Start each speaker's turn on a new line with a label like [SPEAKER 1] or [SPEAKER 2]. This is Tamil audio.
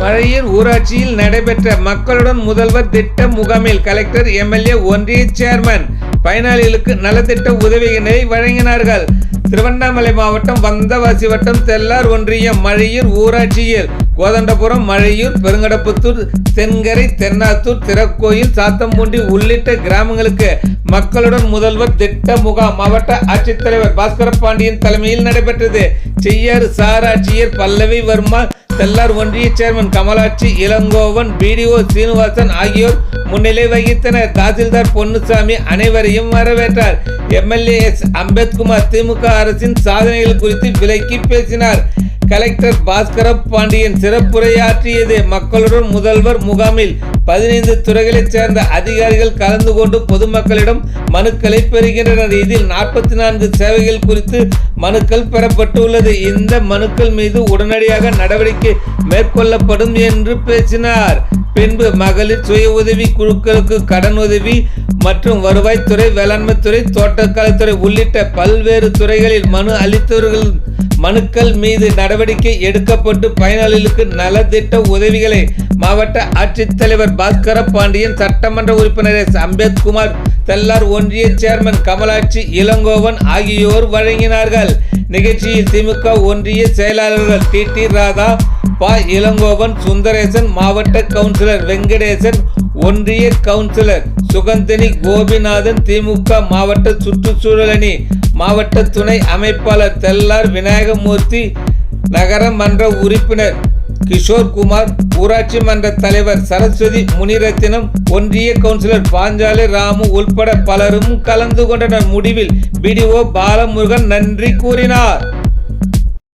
[SPEAKER 1] மழையூர் ஊராட்சியில் நடைபெற்ற மக்களுடன் முதல்வர் திட்ட முகாமில் கலெக்டர் எம்எல்ஏ ஒன்றிய சேர்மன் பயனாளிகளுக்கு நலத்திட்ட உதவிகளை வழங்கினார்கள். திருவண்ணாமலை மாவட்டம் வந்தவாசி வட்டம் தெல்லார் ஒன்றியம் மழையூர் ஊராட்சியில் கோதண்டபுரம் மழையூர் பெருங்கடப்புத்தூர் தென்கரை தென்னாத்தூர் திறக்கோயில் சாத்தம்பூண்டி உள்ளிட்ட கிராமங்களுக்கு மக்களுடன் முதல்வர் திட்ட முகாம் மாவட்ட ஆட்சித்தலைவர் பாஸ்கர பாண்டியன் தலைமையில் நடைபெற்றது. செய்யாறு சாராட்சியர் பல்லவி வர்மா தெல்லார் ஒன்றிய சேர்மன் கமலாட்சி இளங்கோவன் பிடிஓ சீனிவாசன் ஆகியோர் முன்னிலை வகித்தனர். தாசில்தார் பொன்னுசாமி அனைவரையும் வரவேற்றார். எம்எல்ஏ எஸ் அம்பேத்குமார் திமுக அரசின் சாதனைகள் குறித்து விலக்கி பேசினார். கலெக்டர் பாஸ்கர பாண்டியன் சிறப்புரையாற்றியது மக்களுடன் முதல்வர் முகாமில் பதினைந்து துறைகளைச் சேர்ந்த அதிகாரிகள் கலந்து கொண்டு பொதுமக்களிடம் மனுக்களை பெறுகின்றனர். இதில் நாற்பத்தி நான்கு சேவைகள் குறித்து மனுக்கள் பெறப்பட்டுள்ளது. இந்த மனுக்கள் மீது உடனடியாக நடவடிக்கை மேற்கொள்ளப்படும் என்று பேசினார். பின்பு மகளிர் சுய உதவி குழுக்களுக்கு கடன் உதவி மற்றும் வருவாய்த்துறை வேளாண்மைத்துறை தோட்டக்கலைத்துறை உள்ளிட்ட பல்வேறு துறைகளில் மனு அளித்தவர்கள் மனுக்கள் மீது நடவடிக்கை எடுக்கப்பட்டு பயனாளிகளுக்கு நலத்திட்ட உதவிகளை மாவட்ட ஆட்சித்தலைவர் பாஸ்கர பாண்டியன் சட்டமன்ற உறுப்பினர் எஸ் அம்பேத்குமார் தெல்லார் ஒன்றிய சேர்மன் கமலாட்சி இளங்கோவன் ஆகியோர் வழங்கினார்கள். நிகழ்ச்சியில் திமுக ஒன்றிய செயலாளர்கள் டி. டி. ராதா பா. இளங்கோவன் சுந்தரேசன் மாவட்ட கவுன்சிலர் வெங்கடேசன் ஒன்றிய கவுன்சிலர் சுகந்தினி கோபிநாதன் திமுக மாவட்ட சுற்றுச்சூழல் அணி மாவட்ட துணை அமைப்பாளர் தெல்லார் விநாயகமூர்த்தி நகர மன்ற உறுப்பினர் கிஷோர் குமார் ஊராட்சி மன்ற தலைவர் சரஸ்வதி முனிரத்தினம் ஒன்றிய கவுன்சிலர் பாஞ்சாலி ராமு உள்பட பலரும் கலந்து கொண்டனர். முடிவில் பிடிஓ பாலமுருகன் நன்றி கூறினார்.